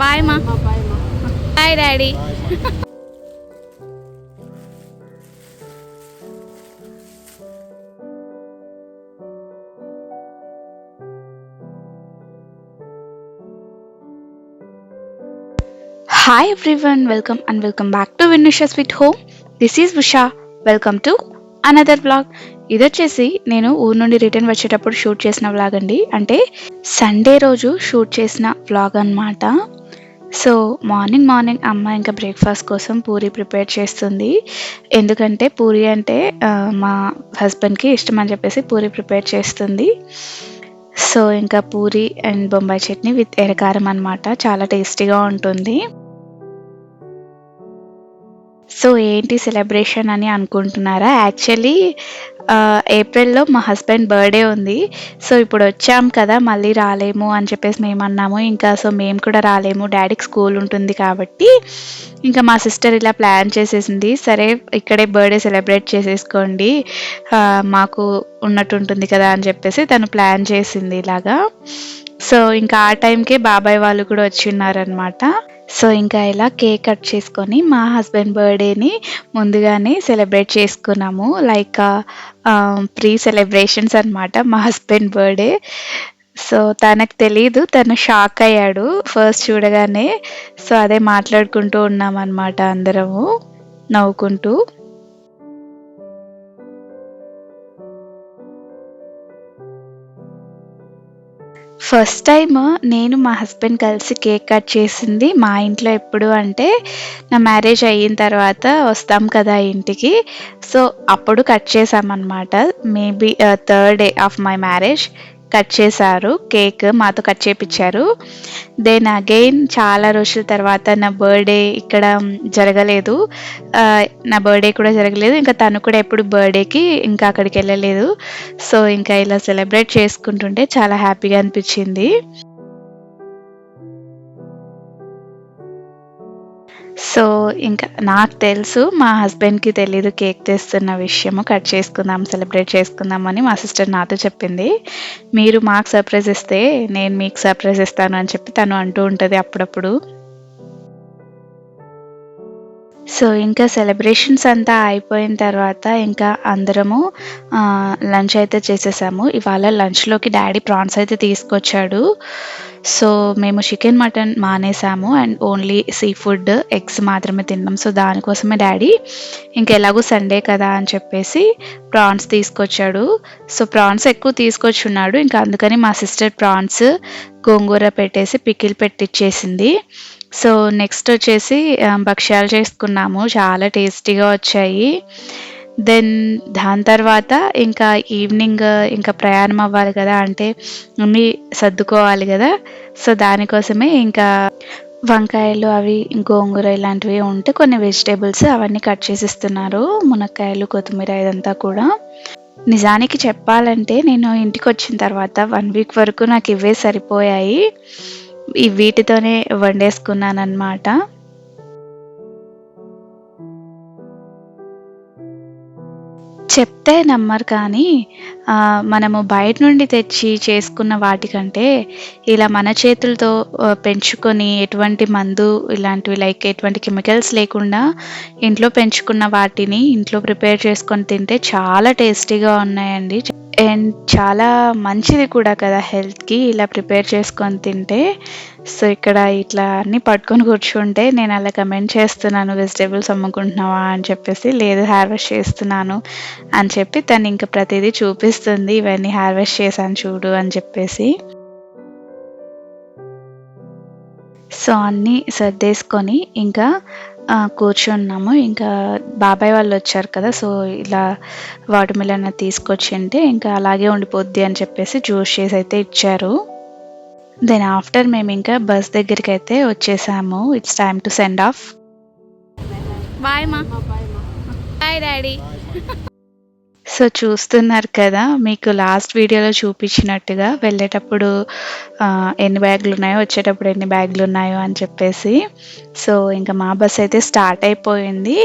Bye మా. Bye daddy. Hi everyone welcome and welcome back to విన్నిషస్ with home this is Usha welcome to another blog ఇదొచ్చేసి నేను ఊరు నుండి return వచ్చేటప్పుడు shoot చేసిన vlog అండి. అంటే సండే రోజు షూట్ చేసిన వ్లాగ్ అన్నమాట. సో మార్నింగ్ మార్నింగ్ అమ్మ ఇంకా బ్రేక్ఫాస్ట్ కోసం పూరి ప్రిపేర్ చేస్తుంది. ఎందుకంటే పూరి అంటే మా హస్బెండ్కి ఇష్టం అని చెప్పేసి పూరి ప్రిపేర్ చేస్తుంది. సో ఇంకా పూరి అండ్ బొంబాయి చట్నీ విత్ ఎరకారం అనమాట చాలా టేస్టీగా ఉంటుంది. సో ఏంటి సెలబ్రేషన్ అని అనుకుంటున్నారా? యాక్చువల్లీ ఏప్రిల్లో మా హస్బెండ్ బర్త్డే ఉంది. సో ఇప్పుడు వచ్చాం కదా మళ్ళీ రాలేము అని చెప్పేసి మేము అన్నాము ఇంకా సో మేము కూడా రాలేము. డాడీకి స్కూల్ ఉంటుంది కాబట్టి ఇంకా మా సిస్టర్ ఇలా ప్లాన్ చేసేసింది. సరే ఇక్కడే బర్త్డే సెలబ్రేట్ చేసేసుకోండి. మాకు ఉన్నట్టు ఉంటుంది కదా అని చెప్పేసి తను ప్లాన్ చేసింది ఇలాగా. సో ఇంకా ఆ టైంకే బాబాయ్ వాళ్ళు కూడా వచ్చి ఉన్నారనమాట సో ఇంకా ఇలా కేక్ కట్ చేసుకొని మా హస్బెండ్ బర్త్డేని ముందుగానే సెలబ్రేట్ చేసుకున్నాము. లైక్ ప్రీ సెలబ్రేషన్స్ అనమాట మా హస్బెండ్ బర్త్డే. సో తనకు తెలీదు తను షాక్ అయ్యాడు. ఫస్ట్ చూడగానే సో అదే మాట్లాడుకుంటూ ఉన్నాం అనమాట అందరము నవ్వుకుంటూ. ఫస్ట్ టైం నేను మా హస్బెండ్ కలిసి కేక్ కట్ చేసింది. మా ఇంట్లో ఎప్పుడు అంటే నా మ్యారేజ్ అయిన తర్వాత వస్తాం కదా ఇంటికి. సో అప్పుడు కట్ చేసామన్నమాట maybe third day of my marriage cut చేశారు కేక్ మాతో కట్ చేపించారు దెన్ అగైన్ చాలా రోజుల తర్వాత నా బర్త్డే ఇక్కడ జరగలేదు. నా బర్త్డే కూడా జరగలేదు. ఇంకా తను కూడా ఎప్పుడు బర్త్డేకి ఇంకా అక్కడికి వెళ్ళలేదు. సో ఇంకా ఇలా సెలబ్రేట్ చేసుకుంటుంటే చాలా హ్యాపీగా అనిపించింది. సో ఇంకా నాకు తెలుసు మా హస్బెండ్కి తెలీదు కేక్ తెస్తున్న విషయము కట్ చేసుకుందాం సెలబ్రేట్ చేసుకుందాం అని మా సిస్టర్ నాతో చెప్పింది. మీరు మాకు సర్ప్రైజ్ ఇస్తే నేను మీకు సర్ప్రైజ్ ఇస్తాను అని చెప్పి తను అంటూ ఉంటుంది అప్పుడప్పుడు. సో ఇంకా సెలబ్రేషన్స్ అంతా అయిపోయిన తర్వాత ఇంకా అందరము లంచ్ అయితే చేసేసాము. ఇవాళ లంచ్లోకి డాడీ ప్రాన్స్ అయితే తీసుకొచ్చాడు. సో మేము చికెన్ మటన్ మానేసాము and only sea food eggs మాత్రమే తిన్నాం. సో దానికోసమే డాడీ ఇంకా ఎలాగో సండే కదా అని చెప్పేసి ప్రాన్స్ తీసుకొచ్చాడు. సో ప్రాన్స్ ఎక్కువ తీసుకొచ్చున్నాడు. ఇంకా అందుకని మా సిస్టర్ ప్రాన్స్ గోంగూర పెట్టేసి పికిల్ పెట్టిచ్చేసింది. సో నెక్స్ట్ వచ్చేసి భక్ష్యాలు చేసుకున్నాము. చాలా టేస్టీగా వచ్చాయి. దెన్ దాని తర్వాత ఇంకా ఈవినింగ్ ఇంకా ప్రయాణం అవ్వాలి కదా అంటే అన్నీ సర్దుకోవాలి కదా. సో దానికోసమే ఇంకా వంకాయలు అవి గోంగూర ఇలాంటివి ఉంటే కొన్ని వెజిటేబుల్స్ అవన్నీ కట్ చేసి ఇస్తున్నారు మునక్కాయలు కొత్తిమీర ఇదంతా కూడా. నిజానికి చెప్పాలంటే నేను ఇంటికి వచ్చిన తర్వాత వన్ వీక్ వరకు నాకు ఇవే సరిపోయాయి. ఈ వీటితోనే వండేసుకున్నాను అనమాట చెప్తే నమ్మరు కానీ మనము బయట నుండి తెచ్చి చేసుకున్న వాటికంటే ఇలా మన చేతులతో పెంచుకొని ఎటువంటి మందు ఇలాంటివి లైక్ ఎటువంటి కెమికల్స్ లేకుండా ఇంట్లో పెంచుకున్న వాటిని ఇంట్లో ప్రిపేర్ చేసుకొని తింటే చాలా టేస్టీగా ఉన్నాయండి. అండ్ చాలా మంచిది కూడా కదా హెల్త్కి ఇలా ప్రిపేర్ చేసుకొని తింటే. సో ఇక్కడ ఇట్లా అన్ని పట్టుకొని కూర్చుంటే నేను అలా కమెంట్ చేస్తున్నాను వెజిటేబుల్స్ అమ్ముకుంటున్నావా అని చెప్పేసి లేదు హార్వెస్ట్ చేస్తున్నాను అని చెప్పి తను ఇంకా ప్రతిదీ చూపిస్తుంది ఇవన్నీ హార్వెస్ట్ చేశాను చూడు అని చెప్పేసి. సో అన్నీ సర్దేసుకొని ఇంకా కూర్చున్నాము. ఇంకా బాబాయ్ వాళ్ళు వచ్చారు కదా సో ఇలా వాటర్ మిలన్ తీసుకొచ్చి ఉంటే ఇంకా అలాగే ఉండిపోద్ది అని చెప్పేసి జ్యూస్ చేసి అయితే ఇచ్చారు. దెన్ ఆఫ్టర్ మేము ఇంకా బస్ దగ్గరికి అయితే వచ్చేసాము. It's time to send off bye మా బాయ్ డాడీ సో చూస్తున్నారు కదా మీకు లాస్ట్ వీడియోలో చూపించినట్టుగా వెళ్ళేటప్పుడు ఎన్ని బ్యాగులు ఉన్నాయో వచ్చేటప్పుడు ఎన్ని బ్యాగులు ఉన్నాయో అని చెప్పేసి. సో ఇంకా మా బస్ అయితే స్టార్ట్ అయిపోయింది.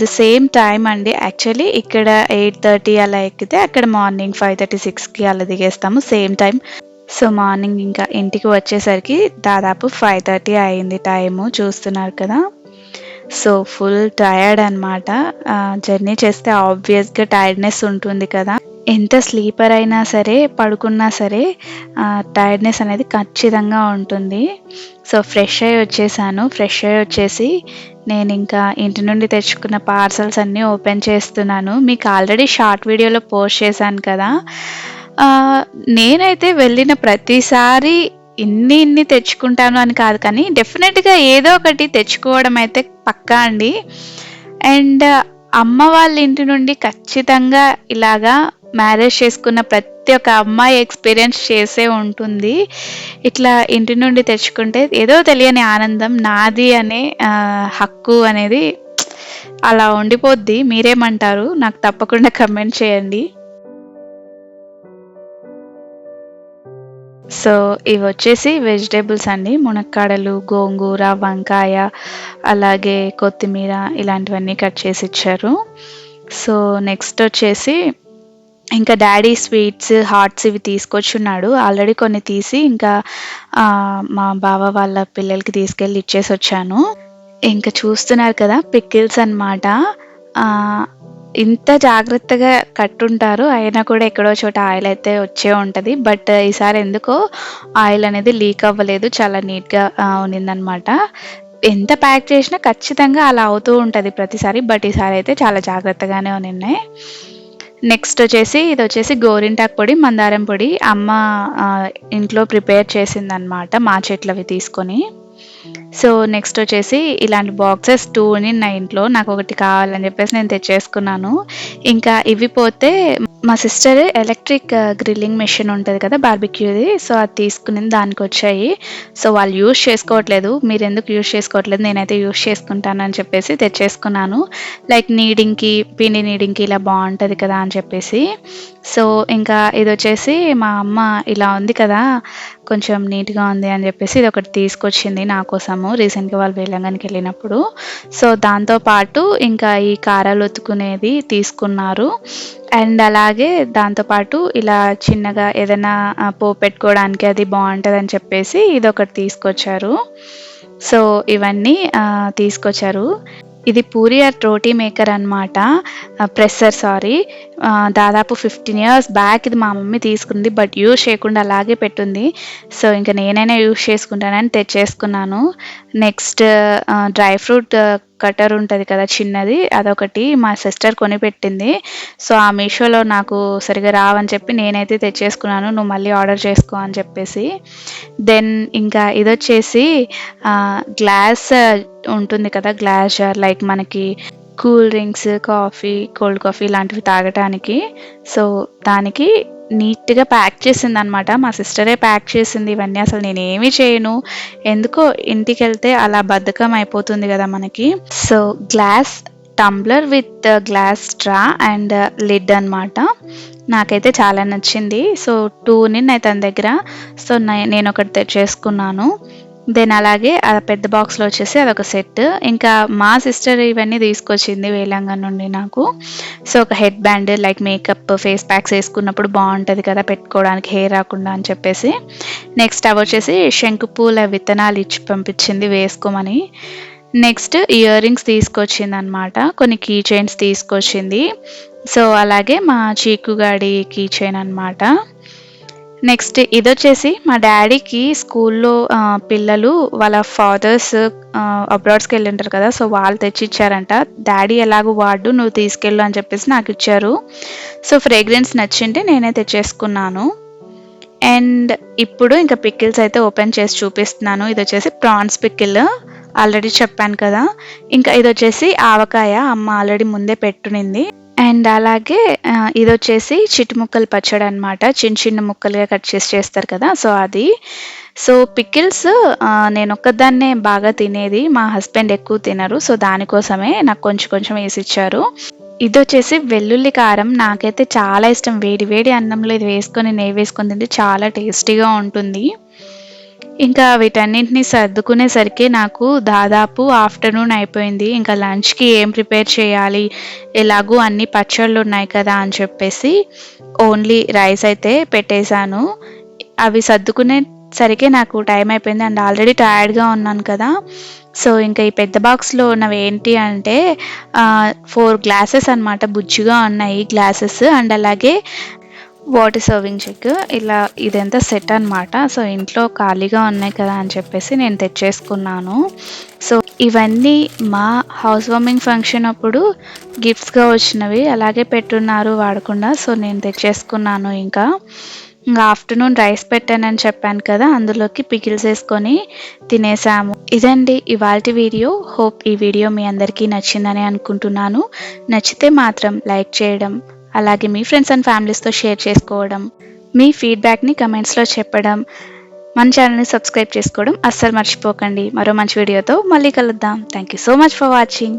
ది సేమ్ టైం అండి. యాక్చువల్లీ ఇక్కడ ఎయిట్ థర్టీ అలా ఎక్కితే అక్కడ మార్నింగ్ ఫైవ్ థర్టీ సిక్స్కి అలా దిగేస్తాము. సేమ్ టైం సో మార్నింగ్ ఇంకా ఇంటికి వచ్చేసరికి దాదాపు ఫైవ్ థర్టీ అయింది టైము చూస్తున్నారు కదా. సో ఫుల్ టయర్డ్ అనమాట జర్నీ చేస్తే ఆబ్వియస్గా టైర్డ్నెస్ ఉంటుంది కదా. ఎంత స్లీపర్ అయినా సరే పడుకున్నా సరే టైర్డ్నెస్ అనేది ఖచ్చితంగా ఉంటుంది. సో ఫ్రెష్ అయ్యి వచ్చేసాను. ఫ్రెష్ అయ్యి వచ్చేసి నేను ఇంకా ఇంటి నుండి తెచ్చుకున్న పార్సల్స్ అన్నీ ఓపెన్ చేస్తున్నాను. మీకు ఆల్రెడీ షార్ట్ వీడియోలో పోస్ట్ చేశాను కదా. నేనైతే వెళ్ళిన ప్రతిసారి ఇన్ని ఇన్ని తెచ్చుకుంటాను అని కాదు కానీ డెఫినెట్గా ఏదో ఒకటి తెచ్చుకోవడం అయితే పక్కా అండి. అండ్ అమ్మ వాళ్ళ ఇంటి నుండి ఖచ్చితంగా ఇలాగా మ్యారేజ్ చేసుకున్న ప్రతి ఒక్క అమ్మాయి ఎక్స్పీరియన్స్ చేసే ఉంటుంది. ఇట్లా ఇంటి నుండి తెచ్చుకుంటే ఏదో తెలియని ఆనందం నాది అనే హక్కు అనేది అలా ఉండిపోద్ది. మీరేమంటారు? నాకు తప్పకుండా కమెంట్ చేయండి. సో ఇవి వచ్చేసి వెజిటేబుల్స్ అండి. మునక్కాడలు గోంగూర వంకాయ అలాగే కొత్తిమీర ఇలాంటివన్నీ కట్ చేసి ఇచ్చారు. సో నెక్స్ట్ వచ్చేసి ఇంకా డాడీ స్వీట్స్ హాట్స్ ఇవి తీసుకొచ్చున్నాడు ఆల్రెడీ కొన్ని తీసి ఇంకా మా బావ వాళ్ళ పిల్లలకి తీసుకెళ్ళి ఇచ్చేసి వచ్చాను. ఇంకా చూస్తున్నారు కదా పికిల్స్ అన్నమాట. ఇంత జాగ్రత్తగా కట్టుంటారు అయినా కూడా ఎక్కడో చోట ఆయిల్ అయితే వచ్చే ఉంటుంది. బట్ ఈసారి ఎందుకో ఆయిల్ అనేది లీక్ అవ్వలేదు చాలా నీట్గా ఉన్నిందనమాట. ఎంత ప్యాక్ చేసినా ఖచ్చితంగా అలా అవుతూ ఉంటుంది ప్రతిసారి బట్ ఈసారి అయితే చాలా జాగ్రత్తగానే ఉన్నాయి నెక్స్ట్ వచ్చేసి ఇది వచ్చేసి గోరింటాకు పొడి మందారం పొడి. అమ్మ ఇంట్లో ప్రిపేర్ చేసిందనమాట మా చెట్లవి తీసుకొని. సో నెక్స్ట్ వచ్చేసి ఇలాంటి బాక్సెస్ టూ నా ఇంట్లో నాకు ఒకటి కావాలని చెప్పేసి నేను తెచ్చేసుకున్నాను. ఇంకా ఇవి పోతే మా సిస్టర్ ఎలక్ట్రిక్ గ్రిల్లింగ్ మెషిన్ ఉంటుంది కదా బార్బిక్యూది సో అది తీసుకుని దానికి వచ్చాయి. సో వాళ్ళు యూజ్ చేసుకోవట్లేదు. మీరు ఎందుకు యూజ్ చేసుకోవట్లేదు? నేనైతే యూజ్ చేసుకుంటానని చెప్పేసి తెచ్చేసుకున్నాను. లైక్ నీడింగ్కి పిండి నీడింగ్కి ఇలా బాగుంటుంది కదా అని చెప్పేసి. సో ఇంకా ఇది వచ్చేసి మా అమ్మ ఇలా ఉంది కదా కొంచెం నీట్గా ఉంది అని చెప్పేసి ఇది ఒకటి తీసుకొచ్చింది నా కోసము. రీసెంట్గా వాళ్ళు వేలంగానికి వెళ్ళినప్పుడు. సో దాంతోపాటు ఇంకా ఈ కారాలు ఒత్తుకునేది తీసుకున్నారు. అండ్ అలాగే దాంతోపాటు ఇలా చిన్నగా ఏదైనా పో పోపు పెట్టుకోవడానికి అది బాగుంటుంది అని చెప్పేసి ఇది ఒకటి తీసుకొచ్చారు. సో ఇవన్నీ తీసుకొచ్చారు. ఇది పూరి ఆర్ రోటీ మేకర్ అనమాట ప్రెస్సర్ సారీ. దాదాపు ఫిఫ్టీన్ ఇయర్స్ బ్యాక్ ఇది మా మమ్మీ తీసుకుంది బట్ యూజ్ చేయకుండా అలాగే పెట్టుంది. సో ఇంకా నేనైనా యూజ్ చేసుకుంటానని తెచ్చేసుకున్నాను. నెక్స్ట్ డ్రై ఫ్రూట్ కటర్ ఉంటుంది కదా చిన్నది అదొకటి మా సిస్టర్ కొనిపెట్టింది సో ఆ మీషోలో నాకు సరిగా రావని చెప్పి నేనైతే తెచ్చేసుకున్నాను నువ్వు మళ్ళీ ఆర్డర్ చేసుకో అని చెప్పేసి. దెన్ ఇంకా ఇది వచ్చేసి గ్లాస్ ఉంటుంది కదా గ్లాస్ జార్ లైక్ మనకి cool drinks coffee cold coffee ఇలాంటివి తాగటానికి. సో దానికి నీట్గా ప్యాక్ చేసింది అనమాట మా సిస్టరే ప్యాక్ చేసింది. ఇవన్నీ అసలు నేను ఏమీ చేయను. ఎందుకో ఇంటికి వెళ్తే అలా బద్ధకం అయిపోతుంది కదా మనకి. So glass tumbler with glass straw and lid అనమాట నాకైతే చాలా నచ్చింది. సో టూ ఉన్నాయి తన దగ్గర. సో నేను ఒకటి తెచ్చేసుకున్నాను దెన్ అలాగే ఆ పెద్ద బాక్స్లో వచ్చేసి అదొక సెట్. ఇంకా మా సిస్టర్ ఇవన్నీ తీసుకొచ్చింది వేలంగా నుండి నాకు. సో ఒక headband like makeup face packs వేసుకున్నప్పుడు బాగుంటుంది కదా పెట్టుకోవడానికి హెయిర్ రాకుండా అని చెప్పేసి. నెక్స్ట్ అవి వచ్చేసి శంకు పూల విత్తనాలు ఇచ్చి పంపించింది వేసుకోమని. నెక్స్ట్ ఇయర్ రింగ్స్ తీసుకొచ్చింది అనమాట కొన్ని కీ చైన్స్ తీసుకొచ్చింది. సో అలాగే మా చీకుగాడి కీ చైన్ అనమాట. నెక్స్ట్ ఇది వచ్చేసి మా డాడీకి స్కూల్లో పిల్లలు వాళ్ళ ఫాదర్స్ అబ్రాడ్స్కి వెళ్ళి ఉంటారు కదా సో వాళ్ళు తెచ్చి ఇచ్చారంట డాడీ ఎలాగో వాడు నువ్వు తీసుకెళ్ళు అని చెప్పేసి నాకు ఇచ్చారు. సో ఫ్రేగ్రెన్స్ నచ్చింటే నేనే తెచ్చేసుకున్నాను. అండ్ ఇప్పుడు ఇంకా పికిల్స్ అయితే ఓపెన్ చేసి చూపిస్తున్నాను. ఇది వచ్చేసి ప్రాన్స్ పికిల్ ఆల్రెడీ చెప్పాను కదా. ఇంకా ఇది వచ్చేసి ఆవకాయ అమ్మ ఆల్రెడీ ముందే పెట్టునింది. అండ్ అలాగే ఇది వచ్చేసి చిట్టి ముక్కలు పచ్చడి అనమాట చిన్న చిన్న ముక్కలుగా కట్ చేసి చేస్తారు కదా సో అది. సో పికిల్స్ నేను ఒక్కదాన్నే బాగా తినేది. మా హస్బెండ్ ఎక్కువ తినరు సో దానికోసమే నాకు కొంచెం కొంచెం వేసి ఇచ్చారు ఇది వచ్చేసి వెల్లుల్లి కారం. నాకైతే చాలా ఇష్టం. వేడి వేడి అన్నంలో ఇది వేసుకొని నెయ్యి వేసుకొని తింటే చాలా టేస్టీగా ఉంటుంది. ఇంకా వీటన్నింటినీ సర్దుకునేసరికి నాకు దాదాపు ఆఫ్టర్నూన్ అయిపోయింది. ఇంకా లంచ్కి ఏం ప్రిపేర్ చేయాలి? ఎలాగూ అన్ని పచ్చళ్ళు ఉన్నాయి కదా అని చెప్పేసి ఓన్లీ రైస్ అయితే పెట్టేశాను. అవి సర్దుకునే సరికే నాకు టైం అయిపోయింది. అండ్ ఆల్రెడీ టైర్డ్గా ఉన్నాను కదా. సో ఇంకా ఈ పెద్ద బాక్స్లో ఉన్నవి ఏంటి అంటే ఫోర్ గ్లాసెస్ అన్నమాట బుజ్జిగా ఉన్నాయి గ్లాసెస్. అండ్ అలాగే వాటర్ సర్వింగ్ చెక్. ఇలా ఇదంతా సెట్ అన్నమాట. సో ఇంట్లో ఖాళీగా ఉన్నాయి కదా అని చెప్పేసి నేను తెచ్చేసుకున్నాను. సో ఇవన్నీ మా హౌస్ వార్మింగ్ ఫంక్షన్ అప్పుడు గిఫ్ట్స్గా వచ్చినవి అలాగే పెట్టున్నారు వాడకుండా. సో నేను తెచ్చేసుకున్నాను ఇంకా. ఇంకా ఆఫ్టర్నూన్ రైస్ పెట్టానని చెప్పాను కదా అందులోకి పికిల్స్ వేసుకొని తినేసాము. ఇదండి ఇవాళ వీడియో. హోప్ ఈ వీడియో మీ అందరికీ నచ్చిందని అనుకుంటున్నాను. నచ్చితే మాత్రం లైక్ చేయడం అలాగే మీ ఫ్రెండ్స్ అండ్ ఫ్యామిలీస్తో షేర్ చేసుకోవడం మీ ఫీడ్బ్యాక్ని కమెంట్స్లో చెప్పడం మన ఛానల్ని సబ్స్క్రైబ్ చేసుకోవడం అస్సలు మర్చిపోకండి. మరో మంచి వీడియోతో మళ్ళీ కలుద్దాం. Thank you so much for watching